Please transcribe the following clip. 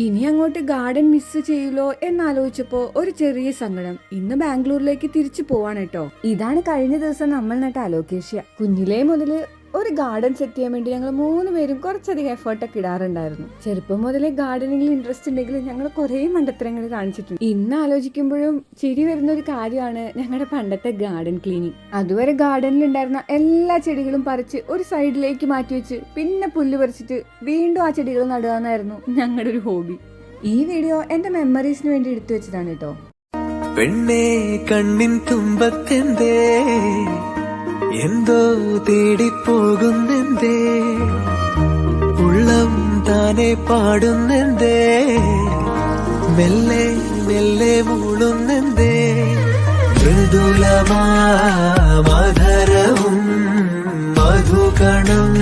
ഇനി അങ്ങോട്ട് garden miss ചെയ്യലോ എന്നാലോചിച്ചപ്പോ ഒരു ചെറിയ സങ്കടം ഇന്ന് ബാംഗ്ലൂരിലേക്ക് തിരിച്ചു പോവാണ് കേട്ടോ. ഇതാണ് കഴിഞ്ഞ ദിവസം നമ്മൾ നട്ട അലോക്കേഷ്യ. കുഞ്ഞിലേ മുതൽ ഒരു ഗാർഡൻ സെറ്റ് ചെയ്യാൻ വേണ്ടി ഞങ്ങൾ മൂന്ന് പേരും കുറച്ചധികം എഫേർട്ടൊക്കെ ഇടാറുണ്ടായിരുന്നു. ചെറുപ്പം മുതലേ ഗാർഡനിങ്ങിൽ ഇൻട്രസ്റ്റ് ഉണ്ടെങ്കിൽ ഞങ്ങൾ കുറേ മണ്ടത്തരങ്ങൾ കാണിച്ചിട്ടുണ്ട്. ഇന്ന് ആലോചിക്കുമ്പോഴും ചിരി വരുന്ന ഒരു കാര്യമാണ് ഞങ്ങളുടെ പണ്ടത്തെ ഗാർഡൻ ക്ലീനിങ് അതുവരെ ഗാർഡനിൽ ഉണ്ടായിരുന്ന എല്ലാ ചെടികളും പറിച്ച് ഒരു സൈഡിലേക്ക് മാറ്റി വെച്ച് പിന്നെ പുല്ല് പറിച്ചിട്ട് വീണ്ടും ആ ചെടികൾ നടുക എന്നായിരുന്നു ഞങ്ങളുടെ ഒരു ഹോബി ഈ വീഡിയോ എന്റെ മെമ്മറീസിന് വേണ്ടി എടുത്തു വെച്ചതാണ് കേട്ടോ. പെണ്ണേ കണ്ണിൻ തുമ്പത്തെന്തേ എന്തോ തേടിപ്പോകുന്നെന്തേ? ഉള്ളം താനെ പാടുന്നെന്തേ? മെല്ലെ മെല്ലെ മൂളുന്നെന്തേ? മൃദുലമാ മധുരവും മധുകണം.